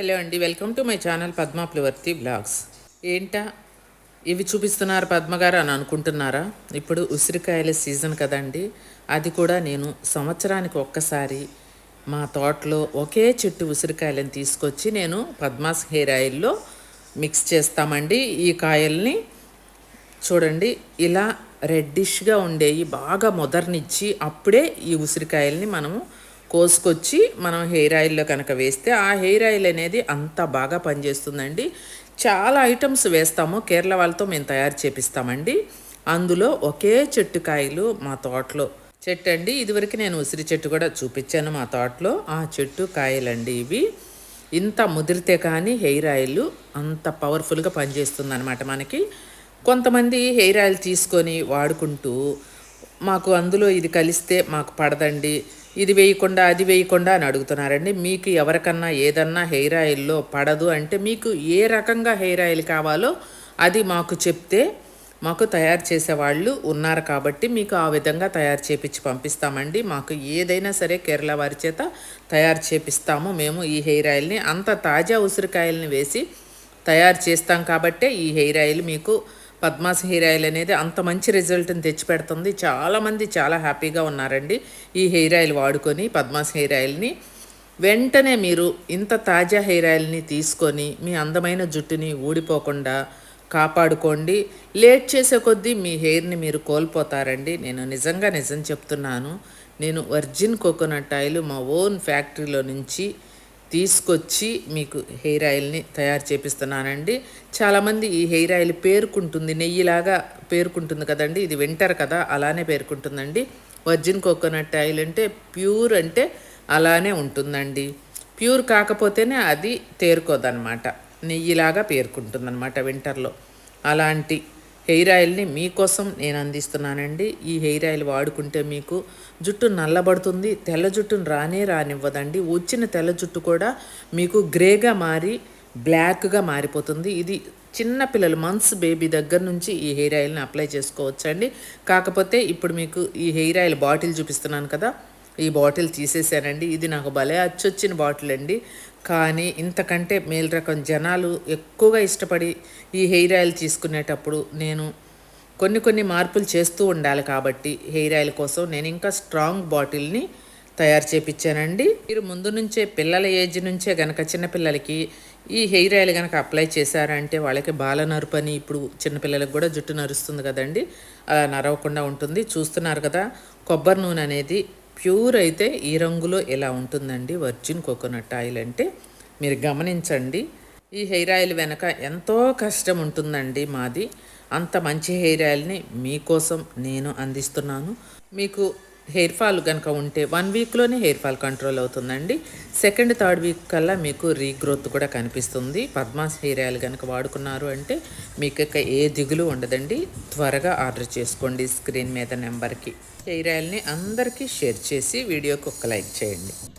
Hello అండి welcome to my channel Padma ప్లవర్తి blogs. ఏంటా? ఇవి చూపిస్తున్నారు పద్మ గారు అని అనుకుంటున్నారా? ఇప్పుడు ఉసిరికాయల సీజన్ కదండి. అది కూడా నేను సంవత్సరానికి ఒక్కసారి మా తోటలో ఒకే చెట్టు ఉసిరికాయలను తీసుకొచ్చి నేను పద్మాస్ హెయిర్ ఆయిల్లో మిక్స్ చేస్తామండి. ఈ కాయల్ని చూడండి ఇలా రెడ్డిష్గా ఉండేవి బాగా మొదర్నిచ్చి అప్పుడే ఈ ఉసిరికాయల్ని మనము కోసుకొచ్చి మనం హెయిర్ ఆయిల్లో కనుక వేస్తే ఆ హెయిర్ ఆయిల్ అనేది అంత బాగా పనిచేస్తుందండి. చాలా ఐటమ్స్ వేస్తాము. కేరళ వాళ్ళతో మేము తయారు చేపిస్తామండి. అందులో ఒకే చెట్టు కాయలు మా తోటలో. చెట్టు అండి. ఇదివరకు నేను ఉసిరి చెట్టు కూడా చూపించాను మా తోటలో. ఆ చెట్టు కాయలండి ఇవి. ఇంత ముదిరితే కానీ హెయిర్ ఆయిల్ అంత పవర్ఫుల్గా పనిచేస్తుంది అనమాట మనకి. కొంతమంది హెయిర్ ఆయిల్ తీసుకొని వాడుకుంటూ మాకు అందులో ఇది కలిస్తే మాకు పడదండి. ఇది వేయకుండా అది వేయకుండా అని అడుగుతున్నారండి. మీకు ఎవరికన్నా ఏదన్నా హెయిర్ ఆయిల్లో పడదు అంటే మీకు ఏ రకంగా హెయిర్ ఆయిల్ కావాలో అది మాకు చెప్తే మాకు తయారు చేసేవాళ్ళు ఉన్నారు కాబట్టి మీకు ఆ విధంగా తయారు చేపించి పంపిస్తామండి. మాకు ఏదైనా సరే కేరళ వారి చేత తయారు చేపిస్తాము. మేము ఈ హెయిర్ ఆయిల్ని అంత తాజా ఉసిరికాయల్ని వేసి తయారు చేస్తాం కాబట్టే ఈ హెయిర్ ఆయిల్ మీకు పద్మాస్ హెయిర్ ఆయిల్ అనేది అంత మంచి రిజల్ట్ని తెచ్చిపెడుతుంది. చాలామంది చాలా హ్యాపీగా ఉన్నారండి ఈ హెయిర్ ఆయిల్ వాడుకొని పద్మాస్ హెయిర్ ఆయిల్ని. వెంటనే మీరు ఇంత తాజా హెయిర్ ఆయిల్ని తీసుకొని మీ అందమైన జుట్టుని ఊడిపోకుండా కాపాడుకోండి. లేట్ చేసే కొద్దీ మీ హెయిర్ని మీరు కోల్పోతారండి. నేను నిజంగా నిజం చెప్తున్నాను. నేను వర్జిన్ కోకోనట్ ఆయిల్ మా ఓన్ ఫ్యాక్టరీలో నుంచి తీసుకొచ్చి మీకు హెయిర్ ఆయిల్ని తయారు చేపిస్తున్నానండి. చాలామంది ఈ హెయిర్ ఆయిల్ పేరుకుంటుంది నెయ్యిలాగా పేరుకుంటుంది కదండి. ఇది వింటర్ కదా అలానే పేరుకుంటుందండి. వర్జిన్ కోకోనట్ ఆయిల్ అంటే ప్యూర్ అంటే అలానే ఉంటుందండి. ప్యూర్ కాకపోతేనే అది తేరుకోదన్నమాట. నెయ్యిలాగా పేరుకుంటుందన్నమాట వింటర్లో. అలాంటి హెయిర్ ఆయిల్ని మీకోసం నేను అందిస్తున్నానండి. ఈ హెయిర్ ఆయిల్ వాడుకుంటే మీకు జుట్టు నల్లబడుతుంది తెల్ల జుట్టును రానే రానివ్వదండి. వచ్చిన తెల్ల జుట్టు కూడా మీకు గ్రేగా మారి బ్లాక్గా మారిపోతుంది. ఇది చిన్న పిల్లలు మంత్స్ బేబీ దగ్గర నుంచి ఈ హెయిర్ ఆయిల్ని అప్లై చేసుకోవచ్చండి. కాకపోతే ఇప్పుడు మీకు ఈ హెయిర్ ఆయిల్ బాటిల్ చూపిస్తున్నాను కదా ఈ బాటిల్ తీసేసానండి. ఇది నాకు భలే అచ్చొచ్చిన బాటిల్ అండి. కానీ ఇంతకంటే మేలు రకం జనాలు ఎక్కువగా ఇష్టపడి ఈ హెయిర్ ఆయిల్ తీసుకునేటప్పుడు నేను కొన్ని కొన్ని మార్పులు చేస్తూ ఉండాలి కాబట్టి హెయిర్ ఆయిల్ కోసం నేను ఇంకా స్ట్రాంగ్ బాటిల్ని తయారు చేపించానండి. మీరు ముందు నుంచే పిల్లల ఏజ్ నుంచే గనక చిన్నపిల్లలకి ఈ హెయిర్ ఆయిల్ కనుక అప్లై చేశారంటే వాళ్ళకి బాల నరుపని ఇప్పుడు చిన్నపిల్లలకు కూడా జుట్టు నరుస్తుంది కదండి. అలా నరవకుండా ఉంటుంది. చూస్తున్నారు కదా కొబ్బరి నూనె అనేది ప్యూర్ అయితే ఈ రంగులో ఎలా ఉంటుందండి? వర్జిన్ కోకోనట్ ఆయిల్ అంటే మీరు గమనించండి. ఈ హెయిర్ ఆయిల్ వెనక ఎంతో కష్టం ఉంటుందండి మాది. అంత మంచి హెయిర్ ఆయిల్ని మీకోసం నేను అందిస్తున్నాను. మీకు హెయిర్ ఫాల్ కనుక ఉంటే వన్ వీక్లోనే హెయిర్ ఫాల్ కంట్రోల్ అవుతుందండి. సెకండ్ థర్డ్ వీక్ కల్లా మీకు రీగ్రోత్ కూడా కనిపిస్తుంది. పద్మాస్ హెయిర్ ఆయిల్ కనుక వాడుకున్నారు అంటే మీకు ఏ దిగులు ఉండదండి. త్వరగా ఆర్డర్ చేసుకోండి స్క్రీన్ మీద నెంబర్కి. హెయిర్ ఆయిల్ని అందరికీ షేర్ చేసి వీడియోకి ఒక లైక్ చేయండి.